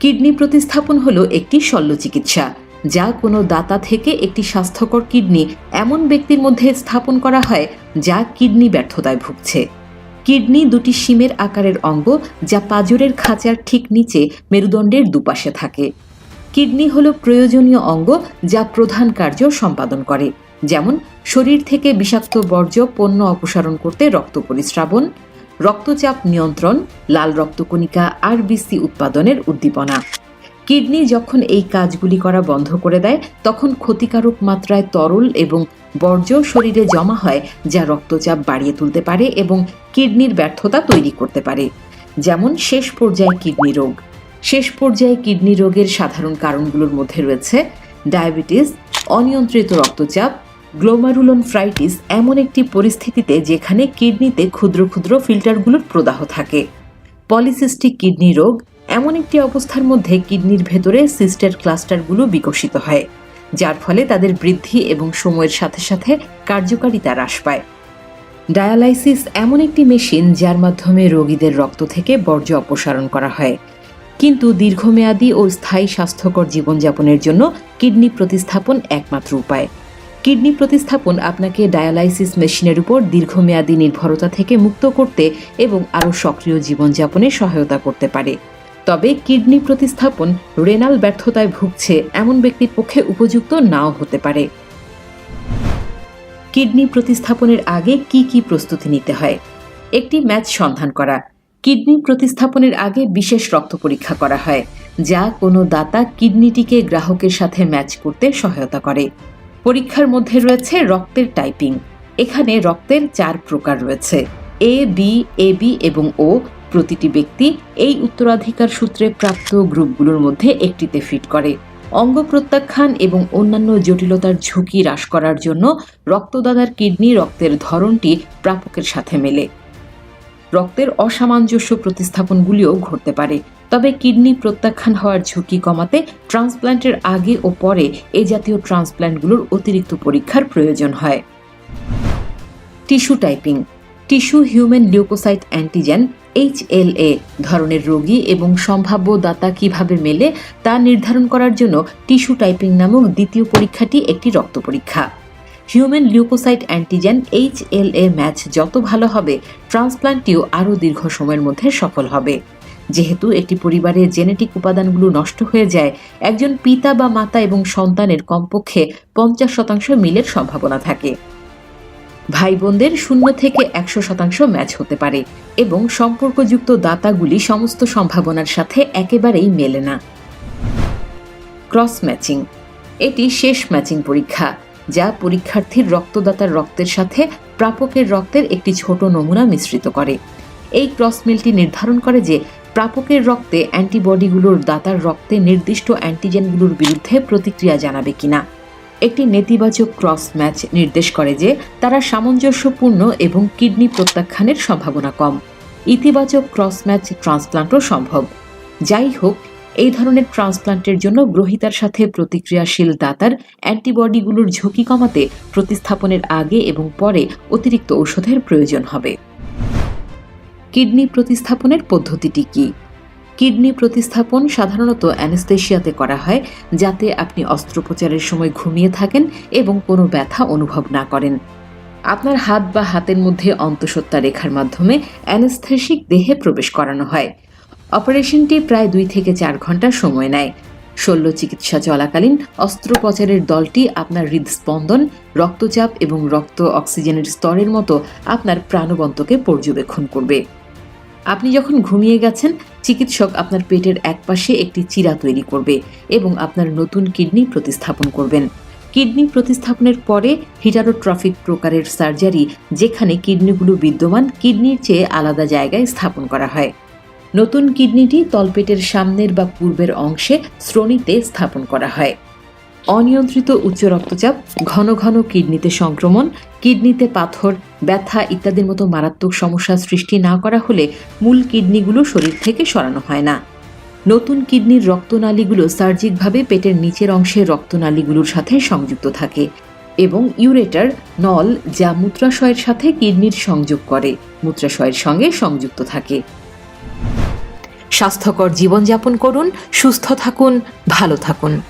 Kidney প্রতিস্থাপন হলো একটি শল্য চিকিৎসা, যা কোনো দাতা থেকে একটি স্বাস্থ্যকর কিডনি এমন ব্যক্তির মধ্যে স্থাপন করা হয় যা কিডনি ব্যর্থতায় ভুগছে। কিডনি দুটি শিমের আকারের অঙ্গ যা পাজরের খাঁচার ঠিক নিচে মেরুদণ্ডের দুপাশে থাকে। কিডনি হলো প্রয়োজনীয় অঙ্গ যা প্রধান কার্য সম্পাদন করে, যেমন শরীর থেকে বিষাক্ত বর্জ্য পণ্য অপসারণ করতে রক্ত পরিস্রাবন রক্তচাপ নিয়ন্ত্রণ, লাল রক্তকণিকা আরবিসি উৎপাদনের উদ্দীপনা। কিডনি যখন এই কাজগুলি করা বন্ধ করে দেয়, তখন ক্ষতিকারক মাত্রায় তরল এবং বর্জ্য শরীরে জমা হয়, যা রক্তচাপ বাড়িয়ে তুলতে পারে এবং কিডনির ব্যর্থতা তৈরি করতে পারে। যেমন শেষ পর্যায়ে কিডনি রোগ। শেষ পর্যায়ে কিডনি রোগের সাধারণ কারণগুলোর মধ্যে রয়েছে ডায়াবেটিস, অনিয়ন্ত্রিত রক্তচাপ গ্লোমারুলন ফ্রাইটিস এমন একটি পরিস্থিতিতে যেখানে কিডনিতে ক্ষুদ্র ক্ষুদ্র ফিল্টারগুলোর প্রদাহ থাকে। পলিসিস্টিক কিডনি রোগ এমন একটি অবস্থার মধ্যে কিডনির ভেতরে সিস্টার ক্লাস্টারগুলো বিকশিত হয়, যার ফলে তাদের বৃদ্ধি এবং সময়ের সাথে সাথে কার্যকারিতা হ্রাস পায়। ডায়ালাইসিস এমন একটি মেশিন যার মাধ্যমে রোগীদের রক্ত থেকে বর্জ্য অপসারণ করা হয়। কিন্তু দীর্ঘমেয়াদী ও স্থায়ী স্বাস্থ্যকর জীবনযাপনের জন্য কিডনি প্রতিস্থাপন একমাত্র উপায়। কিডনি প্রতিস্থাপন আপনাকে ডায়ালাইসিস মেশিনের উপর দীর্ঘমেয়াদী নির্ভরতা থেকে মুক্ত করতে এবং আরও সক্রিয় জীবনযাপনে সহায়তা করতে পারে। তবে কিডনি প্রতিস্থাপন রেনাল ব্যর্থতায় ভুগছে এমন ব্যক্তির পক্ষে উপযুক্ত নাও হতে পারে। কিডনি প্রতিস্থাপনের আগে কি কি প্রস্তুতি নিতে হয়? একটি ম্যাচ সন্ধান করা। কিডনি প্রতিস্থাপনের আগে বিশেষ রক্ত পরীক্ষা করা হয়, যা কোনো দাতা কিডনিটিকে গ্রাহকের সাথে ম্যাচ করতে সহায়তা করে। পরীক্ষার মধ্যে রয়েছে রক্তের টাইপিং। এখানে রক্তের চার প্রকার রয়েছে। এ বি এ বি এবং ও প্রতিটি ব্যক্তি এই উত্তরাধিকার সূত্রে প্রাপ্ত গ্রুপগুলোর মধ্যে একটিতে ফিট করে। অঙ্গ প্রত্যাখ্যান এবং অন্যান্য জটিলতার ঝুঁকি হ্রাস করার জন্য রক্তদাতার কিডনি রক্তের ধরনটি প্রাপকের সাথে মেলে। রক্তের অসামঞ্জস্য প্রতিস্থাপনগুলিও ঘটতে পারে। তবে কিডনি প্রত্যাখ্যান হওয়ার ঝুঁকি কমাতে ট্রান্সপ্ল্যান্টের আগে ও পরে এ জাতীয় ট্রান্সপ্ল্যান্টগুলোর অতিরিক্ত পরীক্ষার প্রয়োজন হয়। Tissue typing. Tissue human leukocyte antigen HLA ধরনের রোগী এবং সম্ভাব্য দাতা কীভাবে মেলে তা নির্ধারণ করার জন্য টিস্যু টাইপিং নামক দ্বিতীয় পরীক্ষাটি একটি রক্ত পরীক্ষা। Human leukocyte antigen HLA match যত ভালো হবে, ট্রান্সপ্লান্টটিও আরও দীর্ঘ সময়ের মধ্যে সফল হবে। যেহেতু একটি পরিবারের জেনেটিক উপাদানগুলো নষ্ট হয়ে যায়, একজন পিতা বা মাতা এবং সন্তানের কমপক্ষে পঞ্চাশ শতাংশ মিলের সম্ভাবনা থাকে। ভাই বোনদের শূন্য থেকে একশো শতাংশ ম্যাচ হতে পারে এবং সম্পর্কযুক্ত দাতাগুলি সমস্ত সম্ভাবনার সাথে একেবারেই মেলে না। Cross matching. এটি শেষ ম্যাচিং পরীক্ষা, যা পরীক্ষার্থীর রক্তদাতার রক্তের সাথে প্রাপকের রক্তের একটি ছোট নমুনা মিশ্রিত করে। এই ক্রস মিলটি নির্ধারণ করে যে প্রাপকের রক্তে অ্যান্টিবডিগুলোর দাতার রক্তে নির্দিষ্ট অ্যান্টিজেনগুলোর বিরুদ্ধে প্রতিক্রিয়া জানাবে কিনা? একটি নেতিবাচক ক্রস ম্যাচ নির্দেশ করে যে তারা সামঞ্জস্যপূর্ণ এবং কিডনি প্রত্যাখ্যানের সম্ভাবনা কম। ইতিবাচক ক্রস ম্যাচ ট্রান্সপ্লান্টও সম্ভব। যাই হোক, এই ধরনের ট্রান্সপ্লান্টের জন্য গ্রহিতার সাথে প্রতিক্রিয়াশীল দাতার অ্যান্টিবডিগুলোর ঝুঁকি কমাতে প্রতিস্থাপনের আগে এবং পরে অতিরিক্ত ঔষধের প্রয়োজন হবে। কিডনি প্রতিস্থাপনের পদ্ধতিটি কী? কিডনি প্রতিস্থাপন সাধারণত অ্যানেস্থেশিয়াতে করা হয়, যাতে আপনি অস্ত্রোপচারের সময় ঘুমিয়ে থাকেন এবং কোনো ব্যথা অনুভব না করেন। আপনার হাত বা হাতের মধ্যে অন্তঃসত্ত্বা রেখার মাধ্যমে অ্যানেস্থেসিক দেহে প্রবেশ করানো হয়। অপারেশনটি প্রায় দুই থেকে চার ঘণ্টা সময় নেয়। শল্য চিকিৎসা চলাকালীন অস্ত্রোপচারের দলটি আপনার হৃদস্পন্দন, রক্তচাপ এবং রক্ত অক্সিজেনের স্তরের মতো আপনার প্রাণবন্তকে পর্যবেক্ষণ করবে। আপনি যখন ঘুমিয়ে গেছেন, চিকিৎসক আপনার পেটের একপাশে একটি চিরা তৈরি করবে এবং আপনার নতুন কিডনি প্রতিস্থাপন করবেন। কিডনি প্রতিস্থাপনের পরে হিটারোট্রফিক প্রকারের সার্জারি, যেখানে কিডনিগুলো বিদ্যমান, কিডনির চেয়ে আলাদা জায়গায় স্থাপন করা হয়। নতুন কিডনিটি তলপেটের সামনের বা পূর্বের অংশে শ্রোণীতে স্থাপন করা হয়। অনিয়ন্ত্রিত উচ্চ রক্তচাপ, ঘন ঘন কিডনিতে সংক্রমণ, কিডনিতে পাথর ব্যথা ইত্যাদির মতো মারাত্মক সমস্যা সৃষ্টি না করা হলে মূল কিডনিগুলো শরীর থেকে সরানো হয় না। নতুন কিডনির রক্তনালীগুলো সার্জিকভাবে পেটের নিচের অংশের রক্তনালীগুলোর সাথে সংযুক্ত থাকে এবং ইউরেটার, নল যা মূত্রাশয়ের সাথে কিডনির সংযোগ করে, মূত্রাশয়ের সঙ্গে সংযুক্ত থাকে। স্বাস্থ্যকর জীবনযাপন করুন, সুস্থ থাকুন, ভালো থাকুন।